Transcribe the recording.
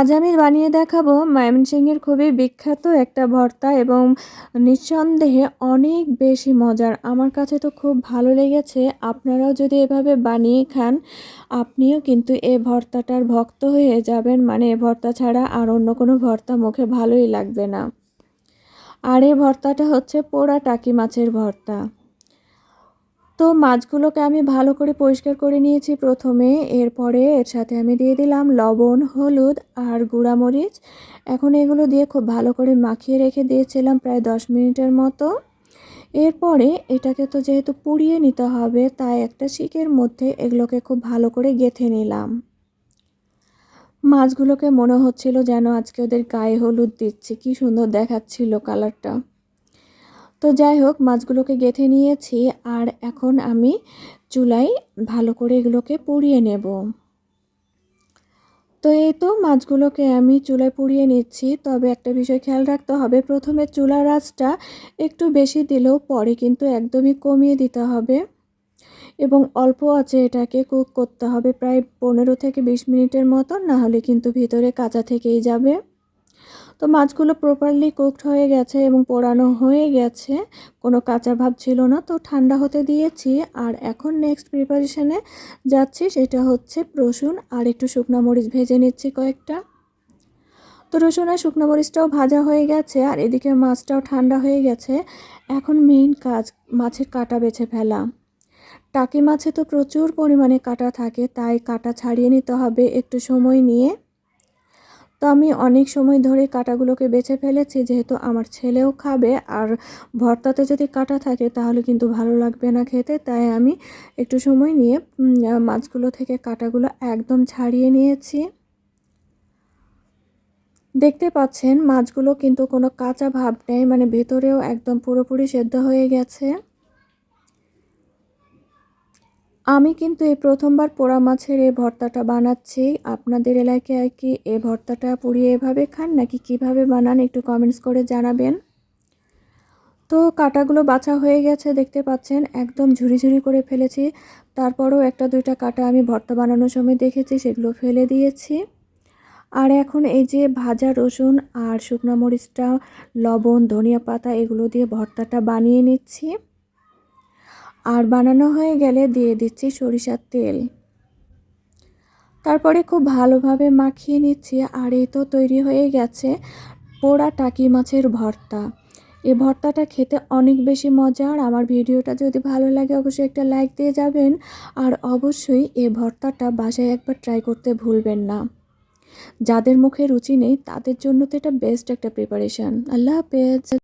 আজ আমি বানিয়ে দেখাবো ময়মনসিংহের খুবই বিখ্যাত একটা ভর্তা এবং নিঃসন্দেহে অনেক বেশি মজার। আমার কাছে তো খুব ভালো লেগেছে, আপনারাও যদি এভাবে বানিয়ে খান, আপনিও কিন্তু এই ভর্তাটার ভক্ত হয়ে যাবেন। মানে এ ভর্তা ছাড়া আর অন্য কোনো ভর্তা মুখে ভালোই লাগবে না। আর এই ভর্তাটা হচ্ছে পোড়া টাকি মাছের ভর্তা। তো মাছগুলোকে আমি ভালো করে পরিষ্কার করে নিয়েছি প্রথমে। এরপরে এর সাথে আমি দিয়ে দিলাম লবণ, হলুদ আর গুঁড়ামরিচ। এখন এগুলো দিয়ে খুব ভালো করে মাখিয়ে রেখে দিয়েছিলাম প্রায় দশ মিনিটের মতো। এরপরে এটাকে তো যেহেতু পুড়িয়ে নিতে হবে, তাই একটা শিকের মধ্যে এগুলোকে খুব ভালো করে গেথে নিলাম। মাছগুলোকে মনে হচ্ছিল যেন আজকে ওদের গায়ে হলুদ দিচ্ছে। কি সুন্দর দেখাচ্ছিল কালারটা। তো যাই হোক, মাছগুলোকে গেঁথে নিয়েছি আর এখন আমি চুলায় ভালো করে এগুলোকে পুড়িয়ে নেব। তো এই তো মাছগুলোকে আমি চুলায় পুড়িয়ে নিচ্ছি, তবে একটা বিষয় খেয়াল রাখতে হবে, প্রথমে চুলার আঁচটা একটু বেশি দিলেও পরে কিন্তু একদমই কমিয়ে দিতে হবে এবং অল্প আছে এটাকে কুক করতে হবে, প্রায় পনেরো থেকে বিশ মিনিটের মতো না হলে কিন্তু ভিতরে কাঁচা থেকেই যাবে। তো মাছগুলো প্রপারলি কুকড হয়ে গেছে এবং পোড়ানো হয়ে গেছে, কোনো কাঁচা ভাব ছিল না। তো ঠান্ডা হতে দিয়েছি আর এখন নেক্সট প্রিপারেশানে যাচ্ছি, সেটা হচ্ছে রসুন আর একটু শুকনো মরিচ ভেজে নিচ্ছি কয়েকটা। তো রসুন আর শুকনো মরিচটাও ভাজা হয়ে গেছে আর এদিকে মাছটাও ঠান্ডা হয়ে গেছে। এখন মেইন কাজ, মাছের কাটা বেছে ফেলা। টাকি মাছে তো প্রচুর পরিমাণে কাটা থাকে, তাই কাটা ছাড়িয়ে নিতে হবে একটু সময় নিয়ে। তো আমি অনেক সময় ধরে কাটাগুলোকে বেছে ফেলেছি, যেহেতু আমার ছেলেও খাবে। আর ভর্তাতে যদি কাটা থাকে, তাহলে কিন্তু ভালো লাগবে না খেতে। তাই আমি একটু সময় নিয়ে মাছগুলো থেকে কাটাগুলো একদম ছাড়িয়ে নিয়েছি। দেখতে পাচ্ছেন, মাছগুলো কিন্তু কোনো কাঁচা ভাব নেই মানে ভেতরেও একদম পুরোপুরি সেদ্ধ হয়ে গেছে। আমি কিন্তু এই প্রথমবার পোড়া মাছের এই ভর্তাটা বানাচ্ছি। আপনাদের এলাকায় কি এই ভর্তাটা পুড়িয়ে এভাবে খান নাকি কীভাবে বানান একটু কমেন্টস করে জানাবেন। তো কাটাগুলো বাছা হয়ে গেছে, দেখতে পাচ্ছেন, একদম ঝুরি ঝুরি করে ফেলেছি। তারপরও একটা দুইটা কাটা আমি ভর্তা বানানোর সময় দেখেছি, সেগুলো ফেলে দিয়েছি। আর এখন এই যে ভাজা রসুন আর শুকনো মরিচটা, লবণ, ধনিয়া পাতা, এগুলো দিয়ে ভর্তাটা বানিয়ে নিচ্ছি। আর বানানো হয়ে গেলে দিয়ে দিচ্ছি সরিষার তেল। তারপরে খুব ভালোভাবে মাখিয়ে নিচ্ছি আর এই তো তৈরি হয়ে গেছে পোড়া টাকি মাছের ভর্তা। এই ভর্তাটা খেতে অনেক বেশি মজার আমার ভিডিওটা যদি ভালো লাগে অবশ্যই একটা লাইক দিয়ে যাবেন আর অবশ্যই এই ভর্তাটা বাসায় একবার ট্রাই করতে ভুলবেন না। যাদের মুখে রুচি নেই তাদের জন্য তো এটা বেস্ট একটা প্রিপারেশান আল্লাহ হাফেজ।